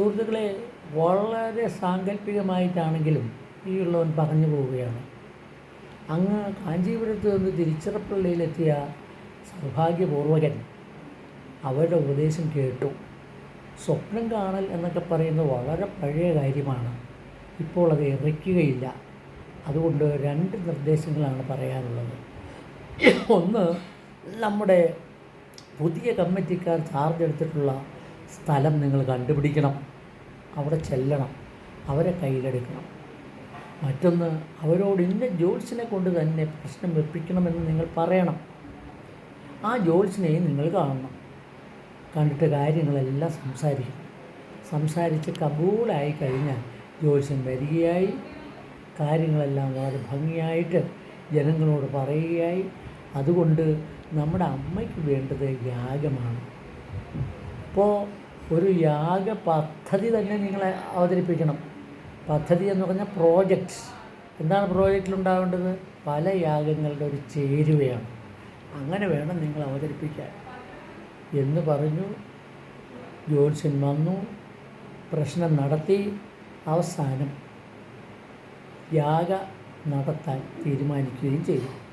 സുഹൃത്തുക്കളെ വളരെ സാങ്കല്പികമായിട്ടാണെങ്കിലും ഈ ഉള്ളവൻ പറഞ്ഞു പോവുകയാണ്. അങ്ങ് കാഞ്ചീപുരത്ത് നിന്ന് തിരുച്ചിറപ്പള്ളിയിലെത്തിയ സൗഭാഗ്യപൂർവകൻ അവരുടെ ഉപദേശം കേട്ടു. സ്വപ്നം കാണൽ എന്നൊക്കെ പറയുന്നത് വളരെ പഴയ കാര്യമാണ്. ഇപ്പോൾ അത് ഇറയ്ക്കുകയില്ല അതുകൊണ്ട് രണ്ട് നിർദ്ദേശങ്ങളാണ് പറയാനുള്ളത്. ഒന്ന് നമ്മുടെ പുതിയ കമ്മിറ്റിക്കാർ ചാർജ് എടുത്തിട്ടുള്ള സ്ഥലം നിങ്ങൾ കണ്ടുപിടിക്കണം. അവിടെ ചെല്ലണം. അവരെ കയ്യിലെടുക്കണം. മറ്റൊന്ന് അവരോട് ഇന്ന ജോത്സിനെ കൊണ്ട് തന്നെ പ്രശ്നം വെപ്പിക്കണമെന്ന് നിങ്ങൾ പറയണം. ആ ജോത്സിനെയും നിങ്ങൾ കാണണം. കണ്ടിട്ട് കാര്യങ്ങളെല്ലാം സംസാരിക്കണം. സംസാരിച്ച് കബൂളായി കഴിഞ്ഞാൽ ജോത്സ്യൻ വരികയായി. കാര്യങ്ങളെല്ലാം വളരെ ഭംഗിയായിട്ട് ജനങ്ങളോട് പറയുകയായി. അതുകൊണ്ട് നമ്മുടെ അമ്മയ്ക്ക് വേണ്ടത് യാഗമാണ്. അപ്പോൾ ഒരു യാഗ പദ്ധതി തന്നെ നിങ്ങൾ അവതരിപ്പിക്കണം. പദ്ധതി എന്ന് പറഞ്ഞാൽ പ്രോജക്ട്സ്. എന്താണ് പ്രോജക്റ്റിൽ ഉണ്ടാവേണ്ടത്? പല യാഗങ്ങളുടെ ഒരു ചേരുവയാണ്. അങ്ങനെ വേണം നിങ്ങൾ അവതരിപ്പിക്കാൻ. എന്ന് പറഞ്ഞു ജ്യോത്സ്യൻ വന്നു പ്രശ്നം നടത്തി. അവസാനം യാഗ നടത്താൻ തീരുമാനിക്കുകയും ചെയ്തു.